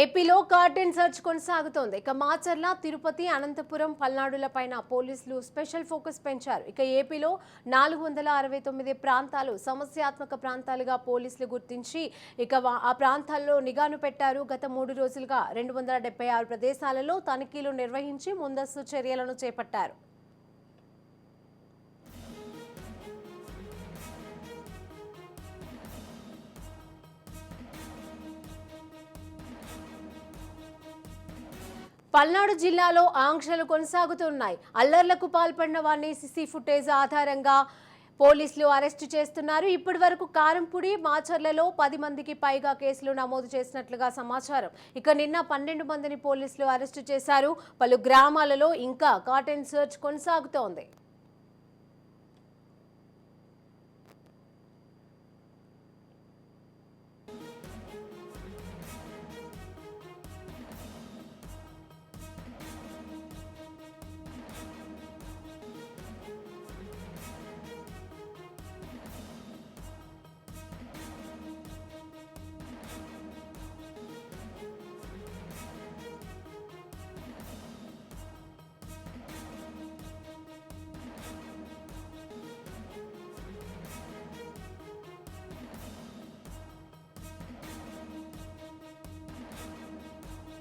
ఏపీలో కార్టెన్ సర్చ్ కొనసాగుతోంది. ఇక మాచర్ల తిరుపతి అనంతపురం పల్నాడులపైన పోలీసులు స్పెషల్ ఫోకస్ పెంచారు. ఇక ఏపీలో నాలుగు వందల అరవై తొమ్మిది ప్రాంతాలు సమస్యాత్మక ప్రాంతాలుగా పోలీసులు గుర్తించి ఇక ఆ ప్రాంతాల్లో నిఘాను పెట్టారు. గత మూడు రోజులుగా రెండు వందల డెబ్బై ఆరు ప్రదేశాలలో తనిఖీలు నిర్వహించి ముందస్తు చర్యలను చేపట్టారు. పల్నాడు జిల్లాలో ఆంక్షలు కొనసాగుతున్నాయి. అల్లర్లకు పాల్పడిన వారిని సిసి ఫుటేజ్ ఆధారంగా పోలీసులు అరెస్టు చేస్తున్నారు. ఇప్పటి వరకు కారంపూడి మాచర్లలో పది మందికి పైగా కేసులు నమోదు చేసినట్లుగా సమాచారం. ఇక నిన్న పన్నెండు మందిని పోలీసులు అరెస్టు చేశారు. పలు గ్రామాలలో ఇంకా కాటన్ సెర్చ్ కొనసాగుతోంది.